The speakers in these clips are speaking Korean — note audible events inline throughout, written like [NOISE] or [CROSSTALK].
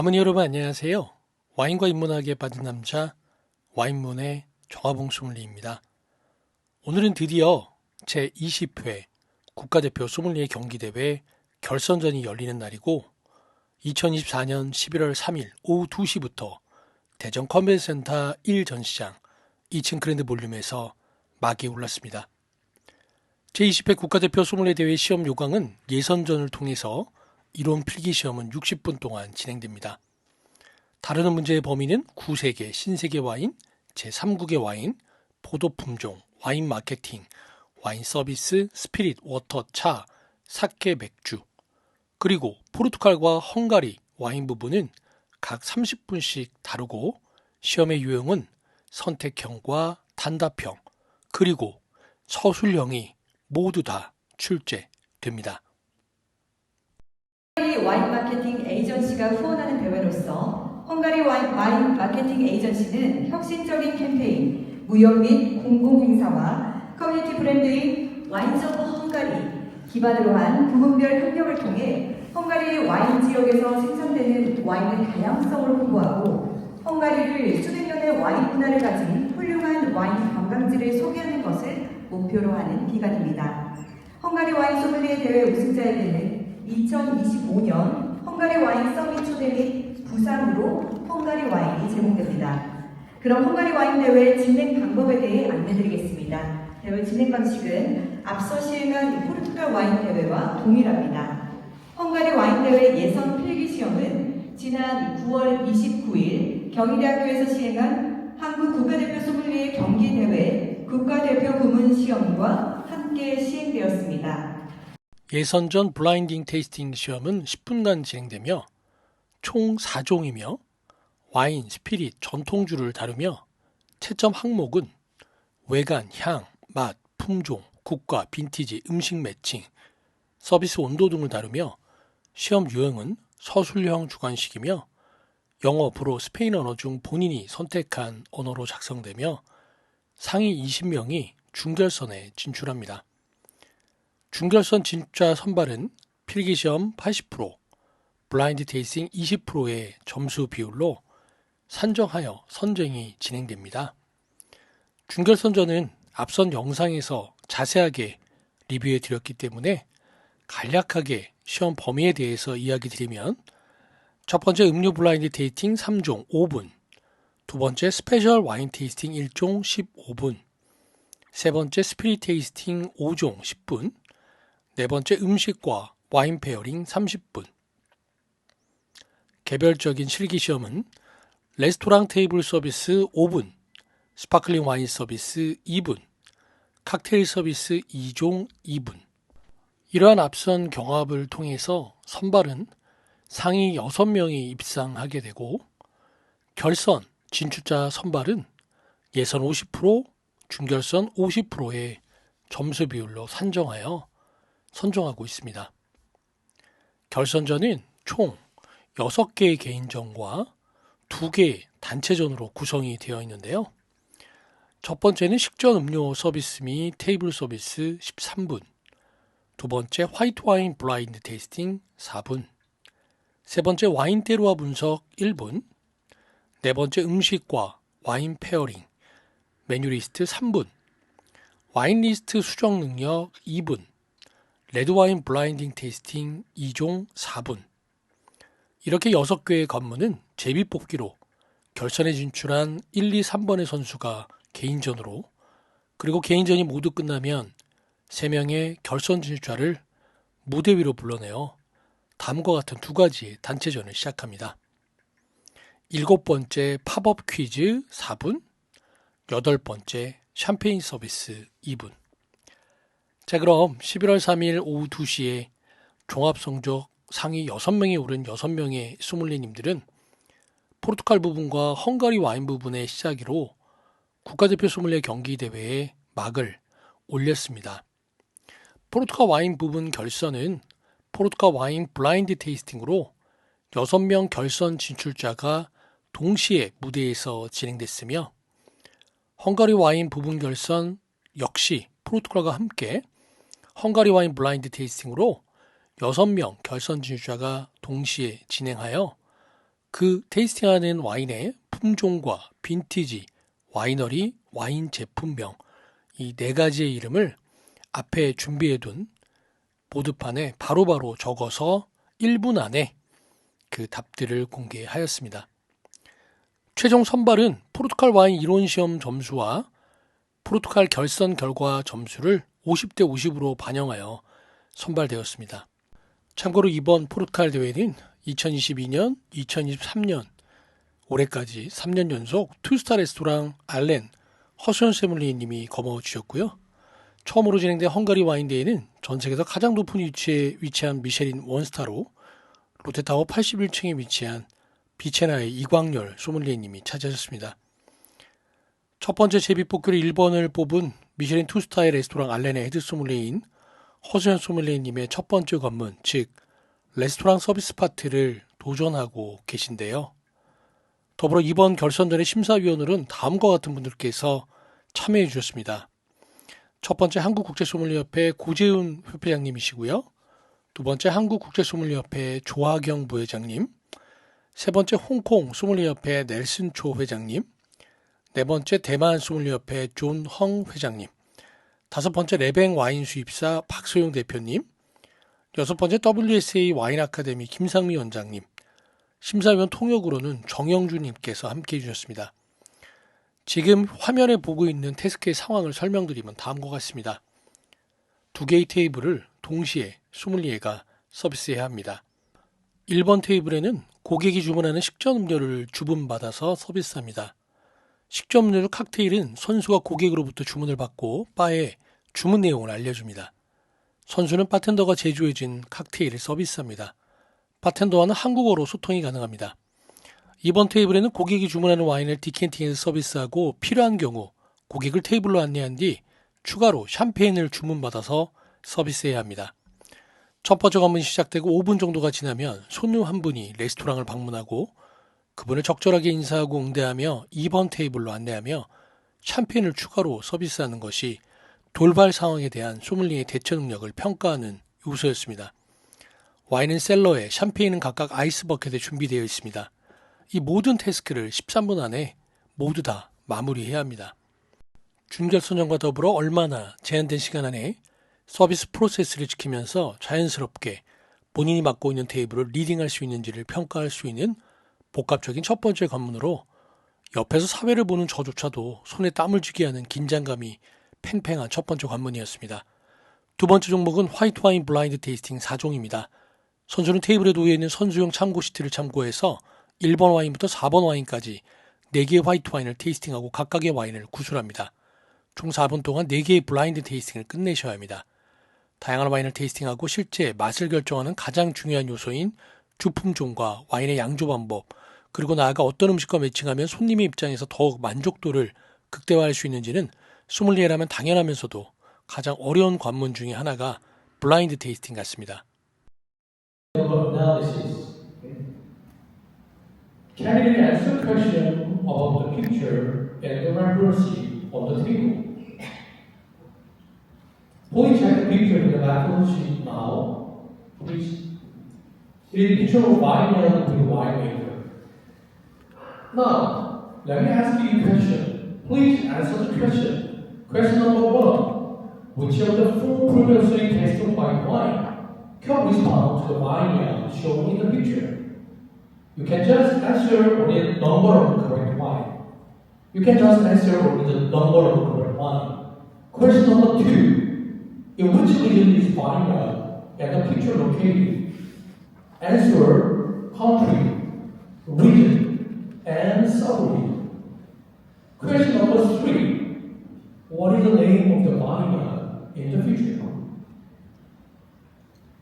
어머니 여러분 안녕하세요. 와인과 인문학에 빠진 남자 와인문의 정화봉 소믈리입니다. 오늘은 드디어 제 20회 국가대표 소믈리에 경기대회 결선전이 열리는 날이고 2024년 11월 3일 오후 2시부터 대전 컨벤센터 1 전시장 2층 그랜드 볼륨에서 막이 올랐습니다. 제20회 국가대표 소믈리에 대회 시험 요강은 예선전을 통해서 이론 필기 시험은 60분 동안 진행됩니다. 다루는 문제의 범위는 구세계, 신세계 와인, 제3국의 와인, 포도 품종, 와인 마케팅, 와인 서비스, 스피릿, 워터, 차, 사케, 맥주, 그리고 포르투갈과 헝가리 와인 부분은 각 30분씩 다루고 시험의 유형은 선택형과 단답형, 그리고 서술형이 모두 다 출제됩니다. 와인 마케팅 에이전시가 후원하는 대회로서 헝가리 와인, 와인 마케팅 에이전시는 혁신적인 캠페인, 무역 및 공공 행사와 커뮤니티 브랜드인 와인스 오브 헝가리 기반으로 한 부문별 협력을 통해 헝가리 와인 지역에서 생산되는 와인의 다양성을 홍보하고 헝가리를 수백 년의 와인 문화를 가진 훌륭한 와인 관광지를 소개하는 것을 목표로 하는 기간입니다. 헝가리 와인 소믈리에 대회 우승자에게는 2025년 헝가리 와인 서밋 초대 및 부상으로 헝가리 와인이 제공됩니다. 그럼 헝가리 와인 대회 진행 방법에 대해 안내드리겠습니다. 대회 진행 방식은 앞서 시행한 포르투갈 와인 대회와 동일합니다. 헝가리 와인 대회 예선 필기 시험은 지난 9월 29일 경희대학교에서 시행한 한국 국가대표 소믈리에 경기 대회 국가대표 부문 시험과 함께 시행되었습니다. 예선전 블라인딩 테이스팅 시험은 10분간 진행되며 총 4종이며 와인, 스피릿, 전통주를 다루며 채점 항목은 외관, 향, 맛, 품종, 국가, 빈티지, 음식 매칭, 서비스 온도 등을 다루며 시험 유형은 서술형 주관식이며 영어, 불어, 스페인 언어 중 본인이 선택한 언어로 작성되며 상위 20명이 중결선에 진출합니다. 중결선 진출자 선발은 필기시험 80%, 블라인드 테이스팅 20%의 점수 비율로 산정하여 선정이 진행됩니다. 중결선전은 앞선 영상에서 자세하게 리뷰해 드렸기 때문에 간략하게 시험 범위에 대해서 이야기 드리면 첫 번째 음료 블라인드 테이스팅 3종 5분, 두 번째 스페셜 와인 테이스팅 1종 15분, 세 번째 스피릿 테이스팅 5종 10분, 네 번째 음식과 와인 페어링 30분. 개별적인 실기 시험은 레스토랑 테이블 서비스 5분, 스파클링 와인 서비스 2분, 칵테일 서비스 2종 2분. 이러한 앞선 경합을 통해서 선발은 상위 6명이 입상하게 되고 결선 진출자 선발은 예선 50%, 중결선 50%의 점수 비율로 산정하여 선정하고 있습니다. 결선전은 총 6개의 개인전과 2개의 단체전으로 구성이 되어 있는데요. 첫 번째는 식전 음료 서비스 및 테이블 서비스 13분, 두 번째 화이트 와인 블라인드 테이스팅 4분, 세 번째 와인 때루와 분석 1분, 네 번째 음식과 와인 페어링, 메뉴 리스트 3분, 와인 리스트 수정 능력 2분, 레드와인 블라인딩 테이스팅 2종 4분. 이렇게 6개의 관문은 제비 뽑기로 결선에 진출한 1, 2, 3번의 선수가 개인전으로 그리고 개인전이 모두 끝나면 3명의 결선 진출자를 무대 위로 불러내어 다음과 같은 두 가지의 단체전을 시작합니다. 일곱 번째 팝업 퀴즈 4분, 여덟 번째 샴페인 서비스 2분. 자, 그럼 11월 3일 오후 2시에 종합 성적 상위 6명에 오른 6명의 소믈리님들은 포르투갈 부분과 헝가리 와인 부분의 시작으로 국가대표 소믈리에 경기 대회에 막을 올렸습니다. 포르투갈 와인 부분 결선은 포르투갈 와인 블라인드 테이스팅으로 6명 결선 진출자가 동시에 무대에서 진행됐으며 헝가리 와인 부분 결선 역시 포르투갈과 함께 헝가리 와인 블라인드 테이스팅으로 6명 결선 진출자가 동시에 진행하여 그 테이스팅하는 와인의 품종과 빈티지, 와이너리, 와인 제품명 이 네 가지의 이름을 앞에 준비해둔 보드판에 바로바로 적어서 1분 안에 그 답들을 공개하였습니다. 최종 선발은 포르투갈 와인 이론 시험 점수와 포르투갈 결선 결과 점수를 50대 50으로 반영하여 선발되었습니다. 참고로 이번 포르투갈 대회는 2022년, 2023년 올해까지 3년 연속 투스타 레스토랑 알렌 허수연 세물리님이 거머 주셨고요. 처음으로 진행된 헝가리 와인 대회는 전 세계에서 가장 높은 위치에 위치한 미쉐린 원스타로 롯데타워 81층에 위치한 비체나의 이광열 소믈리에님이 차지하셨습니다. 첫 번째 제비뽑기로 1번을 뽑은 미쉐린 투스타의 레스토랑 알렌의 헤드 소믈리에인 허수연 소믈리에님의 첫 번째 관문, 즉 레스토랑 서비스 파트를 도전하고 계신데요. 더불어 이번 결선전의 심사위원으로는 다음과 같은 분들께서 참여해 주셨습니다. 첫 번째 한국국제소믈리협회 고재훈 협회장님이시고요. 두 번째 한국국제소믈리협회 조하경 부회장님, 세 번째 홍콩 소믈리협회 넬슨 초 회장님, 네 번째 대만 소믈리협회 존헝 회장님, 다섯 번째 레뱅 와인 수입사 박소영 대표님, 여섯 번째 WSA 와인 아카데미 김상미 원장님, 심사위원 통역으로는 정영주님께서 함께 해주셨습니다. 지금 화면에 보고 있는 테스크의 상황을 설명드리면 다음과 같습니다. 두 개의 테이블을 동시에 소믈리에가 서비스해야 합니다. 1번 테이블에는 고객이 주문하는 식전 음료를 주문받아서 서비스합니다. 식전 음료 칵테일은 선수가 고객으로부터 주문을 받고 바에 주문 내용을 알려줍니다. 선수는 바텐더가 제조해진 칵테일을 서비스합니다. 바텐더와는 한국어로 소통이 가능합니다. 이번 테이블에는 고객이 주문하는 와인을 디켄팅해서 서비스하고 필요한 경우 고객을 테이블로 안내한 뒤 추가로 샴페인을 주문받아서 서비스해야 합니다. 첫 번째 관문이 시작되고 5분 정도가 지나면 손님 한 분이 레스토랑을 방문하고 그분을 적절하게 인사하고 응대하며 2번 테이블로 안내하며 샴페인을 추가로 서비스하는 것이 돌발 상황에 대한 소믈리의 대처 능력을 평가하는 요소였습니다. 와인은 셀러에, 샴페인은 각각 아이스 버켓에 준비되어 있습니다. 이 모든 태스크를 13분 안에 모두 다 마무리해야 합니다. 준결선전과 더불어 얼마나 제한된 시간 안에 서비스 프로세스를 지키면서 자연스럽게 본인이 맡고 있는 테이블을 리딩할 수 있는지를 평가할 수 있는 복합적인 첫 번째 관문으로 옆에서 사회를 보는 저조차도 손에 땀을 쥐게 하는 긴장감이 팽팽한 첫 번째 관문이었습니다. 두 번째 종목은 화이트 와인 블라인드 테이스팅 4종입니다. 선수는 테이블에 놓여 있는 선수용 참고 시트를 참고해서 1번 와인부터 4번 와인까지 4개의 화이트 와인을 테이스팅하고 각각의 와인을 구술합니다. 총 4분 동안 4개의 블라인드 테이스팅을 끝내셔야 합니다. 다양한 와인을 테이스팅하고 실제 맛을 결정하는 가장 중요한 요소인 주품종과 와인의 양조 방법, 그리고 나아가 어떤 음식과 매칭하면 손님의 입장에서 더욱 만족도를 극대화할 수 있는지는 소믈리에라면 당연하면서도 가장 어려운 관문 중의 하나가 블라인드 테이스팅 같습니다. analysis. Candidate answer question about the picture and the reference on the table. Please check the picture in the reference sheet now. Please. It is a picture of wine and winemaker. Now, let me ask you a question. Please answer the question. Question number one. Which of the four previously tasted white wine can respond to the wine shown in the picture. You can just answer only the number of correct wine. You can just answer only the number of correct wine. Question number two. In which region is vineyard and the picture located? Answer country, region, Question number three. What is the name of the vineyard in the picture?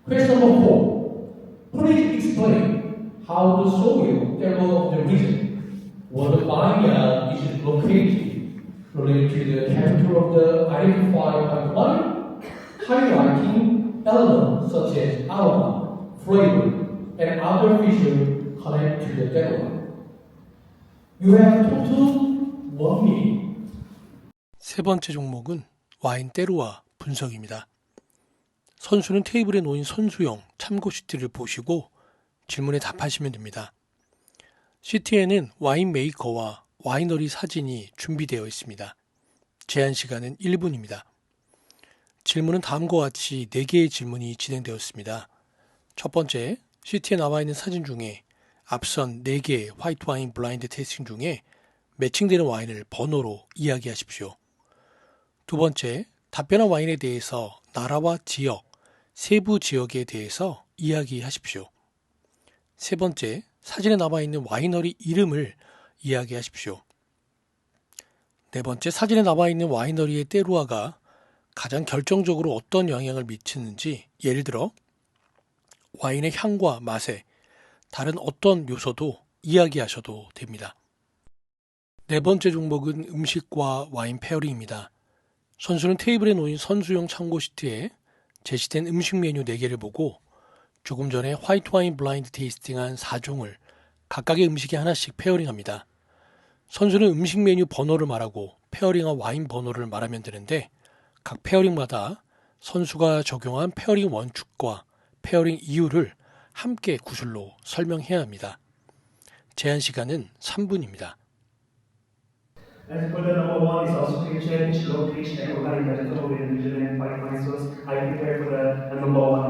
Question number four. Please explain how the soil level of the region where the vineyard is located related to the character of the identified pipeline, highlighting elements such as aroma, flavor, and other features connected to the terroir. You have total one minute. 세 번째 종목은 와인 때루와 분석입니다. 선수는 테이블에 놓인 선수용 참고 시트를 보시고 질문에 답하시면 됩니다. 시트에는 와인 메이커와 와이너리 사진이 준비되어 있습니다. 제한 시간은 1분입니다. 질문은 다음과 같이 4개의 질문이 진행되었습니다. 첫 번째, 시트에 나와 있는 사진 중에 앞선 4개의 화이트 와인 블라인드 테이스팅 중에 매칭되는 와인을 번호로 이야기하십시오. 두 번째, 답변한 와인에 대해서 나라와 지역, 세부 지역에 대해서 이야기하십시오. 세 번째, 사진에 나와 있는 와이너리 이름을 이야기하십시오. 네 번째, 사진에 나와 있는 와이너리의 때루아가 가장 결정적으로 어떤 영향을 미치는지, 예를 들어 와인의 향과 맛에 다른 어떤 요소도 이야기하셔도 됩니다. 네 번째 종목은 음식과 와인 페어링입니다. 선수는 테이블에 놓인 선수용 참고 시트에 제시된 음식 메뉴 4개를 보고 조금 전에 화이트 와인 블라인드 테이스팅한 4종을 각각의 음식에 하나씩 페어링합니다. 선수는 음식 메뉴 번호를 말하고 페어링한 와인 번호를 말하면 되는데 각 페어링마다 선수가 적용한 페어링 원칙과 페어링 이유를 함께 구슬로 설명해야 합니다. 제한 시간은 3분입니다. And for the number one is also featured which location and organic vegetable with New Zealand white wine sauce. I prepare for the, number one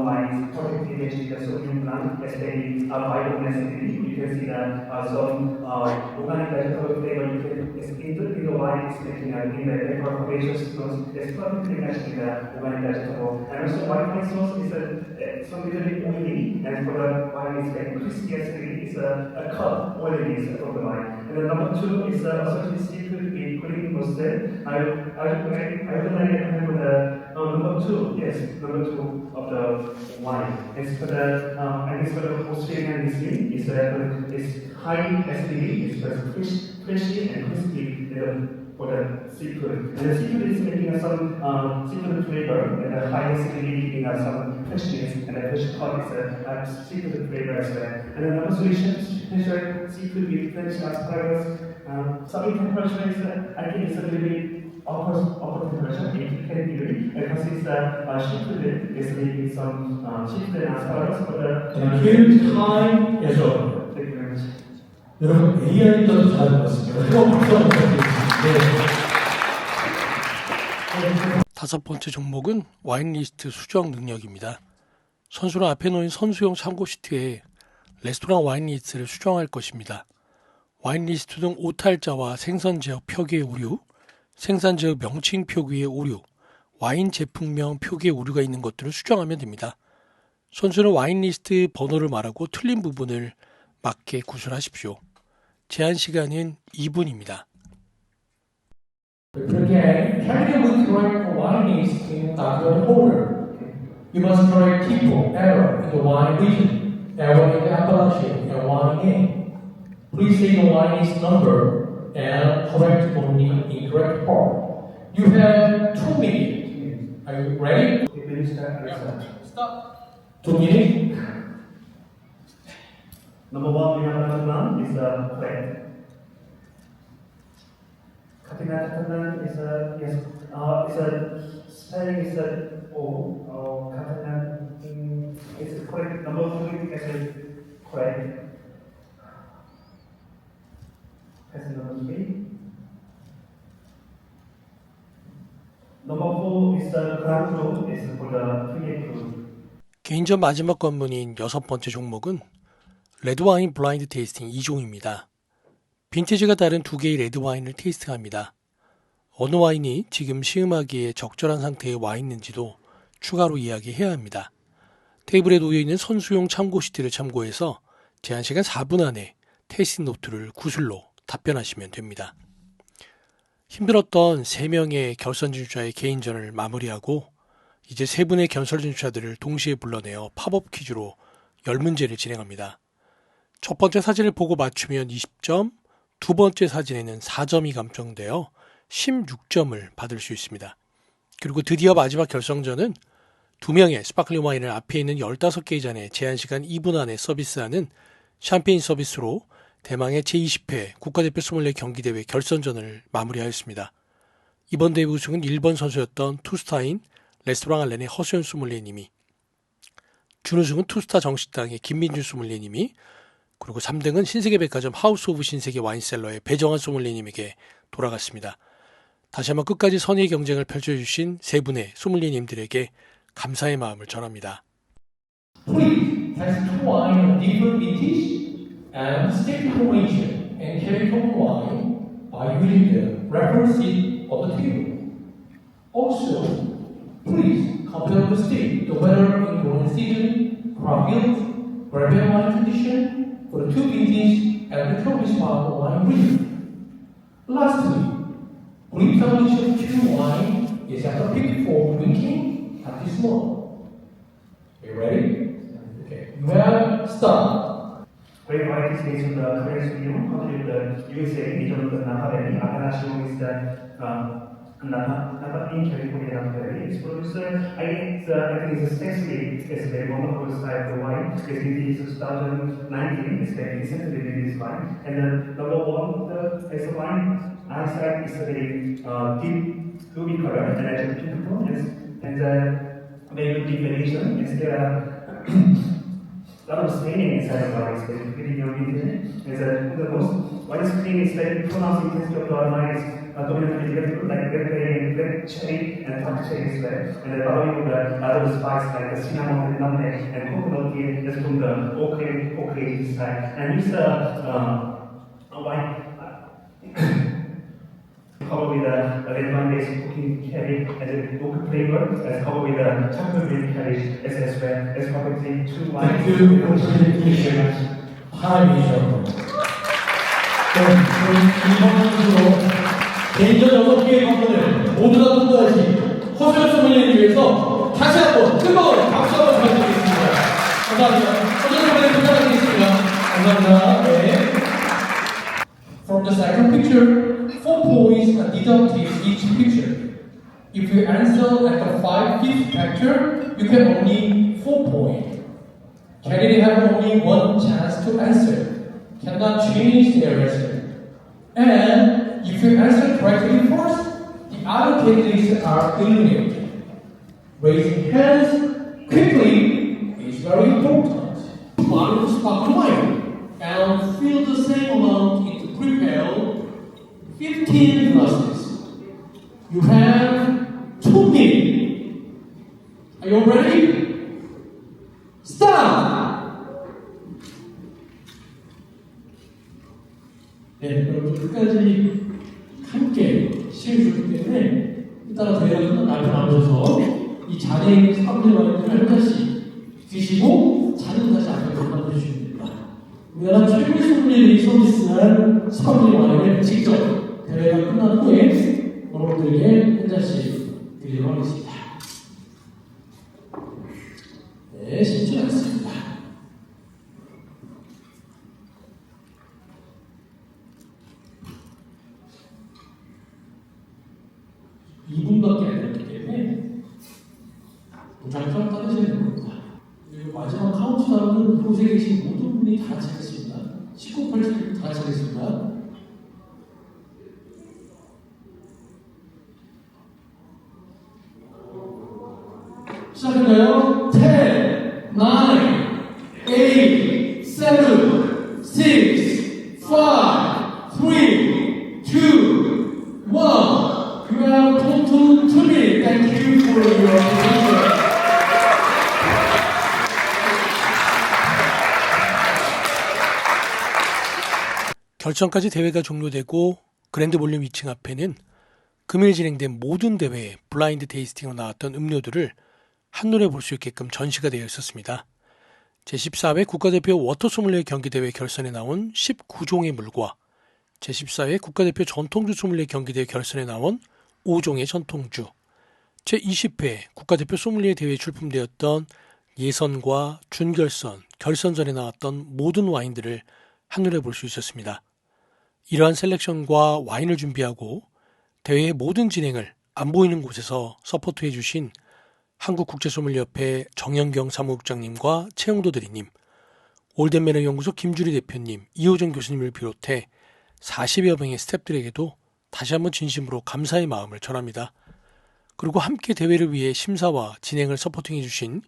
perfect image with the Sauvignon Blanc, especially uh, acidity. You can see that uh, some uh, organic vegetable flavor you can is in the, in the wine is making uh, in the herbaceous notes. It's perfectly matched with the organic vegetable. And also white wine sauce is a, uh, some little oily and for the wine is very crispy acidity. It's a, a cut oiliness from the wine. Number two is uh, also seafood in green roasted. I I I would like to with the uh, number two. Yes, number two of the wine. It's for the um, and it's for the Australian whiskey. It's uh, it's high acidity. It's for fish, fishy and crispy the, for the seafood, and the seafood is making uh, some um, seafood flavor, and the high acidity in uh, some fishes, and the fish cut is a uh, seafood flavor as well. And then number three, special seafood with French asparagus. Um, serving temperature is, uh, I think it's a little bit upper, upper temperature, 80 K degree, because it's uh, uh, shifted, is making some uh, shifted asparagus for the. 자, 킬 타임에서 Thank you very much. 여러분 AI도 잘 봤습니다. 다섯 번째 종목은 와인 리스트 수정 능력입니다. 선수는 앞에 놓인 선수용 참고 시트에 레스토랑 와인 리스트를 수정할 것입니다. 와인 리스트 등 오탈자와 생산 지역 표기의 오류, 생산 지역 명칭 표기의 오류, 와인 제품명 표기의 오류가 있는 것들을 수정하면 됩니다. 선수는 와인 리스트 번호를 말하고 틀린 부분을 맞게 구술하십시오. 제한 시간은 2분입니다. Again, trying to correct the in the order. You must correct people, error in the wine region, error in the Appalachian, and wine game. Please say the Guaranese number and correct only incorrect part. You have two minutes. Are you ready? Yeah. Stop. Two minutes. Number one, we have is a uh, friend. Uh, is a spelling is a O. Uh, Catalan mm, is correct. Number three is a correct. That's number three. Number four is the ground road is for the free road. 개인전 마지막 관문인 여섯 번째 종목은 레드와인 블라인드 테이스팅 2종입니다. 빈티지가 다른 두 개의 레드 와인을 테이스팅합니다. 어느 와인이 지금 시음하기에 적절한 상태의 와인인지도 추가로 이야기해야 합니다. 테이블에 놓여 있는 선수용 참고 시트를 참고해서 제한 시간 4분 안에 테이스팅 노트를 구슬로 답변하시면 됩니다. 힘들었던 3명의 결선 진출자의 개인전을 마무리하고 이제 세 분의 견설 진출자들을 동시에 불러내어 팝업 퀴즈로 10문제를 진행합니다. 첫 번째 사진을 보고 맞추면 20점, 두 번째 사진에는 4점이 감정되어 16점을 받을 수 있습니다. 그리고 드디어 마지막 결성전은 두 명의 스파클링 와인을 앞에 있는 15개의 잔에 제한 시간 2분 안에 서비스하는 샴페인 서비스로 대망의 제20회 국가대표 소믈리에 경기대회 결선전을 마무리하였습니다. 이번 대회 우승은 일본 선수였던 투스타인 레스토랑 알렌의 허수연 소믈리에님이 준우승은 투스타 정식당의 김민준 소믈리에님이 그리고 3등은 신세계 백화점 하우스 오브 신세계 와인셀러의 배정환 소믈리님에게 돌아갔습니다. 다시 한번 끝까지 선의 경쟁을 펼쳐주신 세 분의 소믈리님들에게 감사의 마음을 전합니다. Please using the state, the weather in growing season, crop yield, grape wine condition for the two vintage and the current spot wine region. Lastly, summation of two wine is at the peak for drinking at this moment. Are you ready? Okay. Have start. Great varieties based on the current medium, country of the USA, region of the Napa Valley. Apanasio is the uh, Napa, Napa in California, Napa Valley. Its producer, I think, uh, I think especially, it's a very wonderful style of wine. It's been 2019, it's very recently released this wine. And then number one, the is the wine, eyesight is a very uh, deep ruby color, and I actually beautiful, and, and uh, very good deep variation. It's there are a [COUGHS] lot of staining inside the body, especially pretty young vintage. Is that the most what is clean is very pronounced intensity of the aroma is uh, dominantly red, like red berry and red cherry and dark cherry as well. And the bottom of the other spice like the cinnamon and nutmeg and coconut tea is from the oak and oak side. And it's a uh, a white. Probably the the red wine based cooking curry as a oak flavor, as probably the chocolate green curry as as well. As probably two wines. Thank you. Thank you very much. 타임이죠. 그럼 이번 순서로 개인전 6개의 관문을 모두 다 통과하신 허수연 소문을 위해서 다시 한번 뜨거운 박수 한번 부탁드리겠습니다. 감사합니다. 허수연 소문을 부탁드리겠습니다. 감사합니다. 네. From the second picture, four points are deducted each picture. If you answer at the five fifth picture, you can only four points. Candidate have only one chance to answer, cannot change their answer. And if you answer correctly first, the other candidates are eliminated. Raising hands quickly is very important. One to sparkle wine and fill the same amount into prepare 15 glasses. You have two minutes. Are you ready? Stop! 네, 여러분 끝까지 이 자리에 있는 사람들 와인을 한 잔씩 드시고 자리는 다시 앞에 건너해 주시면 됩니다. 우리나라 최고의 소믈리에이 서비스한 사람들 와인을 직접 대회가 끝난 후에 여러분들에게 한 잔씩 드리도록 하겠습니다. 네, 쉽지 않습니다. 이분밖에안 됐기 때문에 무작정 따르시는 겁니다. 그리고 마지막 카운트다운은 곳에 계신 모든 분이 다 차겠습니다. 19, 8, 다 차겠습니다. 시작할까요? 10, 9, 8, 7, 6, 5, 3, 2, 1. You have total 2 minutes. Thank you for your attention. 결선까지 대회가 종료되고 그랜드 볼륨 2층 앞에는 금일 진행된 모든 대회에 블라인드 테이스팅으로 나왔던 음료들을 한눈에 볼 수 있게끔 전시가 되어 있었습니다. 제14회 국가대표 워터 소믈리에 경기대회 결선에 나온 19종의 물과 제14회 국가대표 전통주 소믈리에 경기대회 결선에 나온 5종의 전통주, 제20회 국가대표 소믈리에 대회에 출품되었던 예선과 준결선, 결선전에 나왔던 모든 와인들을 한눈에 볼 수 있었습니다. 이러한 셀렉션과 와인을 준비하고 대회의 모든 진행을 안 보이는 곳에서 서포트해 주신 한국국제소믈리협회 정현경 사무국장님과 최영도 대리님, 올덴매너 연구소 김주리 대표님, 이호정 교수님을 비롯해 40여 명의 스태프들에게도 다시 한번 진심으로 감사의 마음을 전합니다. 그리고 함께 대회를 위해 심사와 진행을 서포팅해 주신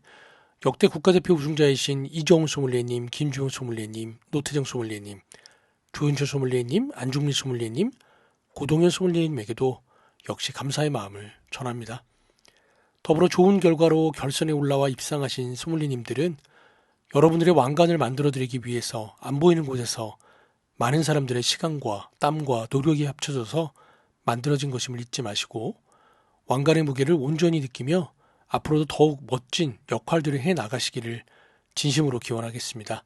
역대 국가대표 우승자이신 이정훈 소믈리에님, 김주영 소믈리에님, 노태정 소믈리에님, 조윤철 소믈리에님, 안중민 소믈리에님, 고동현 소믈리에님에게도 역시 감사의 마음을 전합니다. 더불어 좋은 결과로 결선에 올라와 입상하신 소믈리님들은 여러분들의 왕관을 만들어드리기 위해서 안 보이는 곳에서 많은 사람들의 시간과 땀과 노력이 합쳐져서 만들어진 것임을 잊지 마시고 왕관의 무게를 온전히 느끼며 앞으로도 더욱 멋진 역할들을 해 나가시기를 진심으로 기원하겠습니다.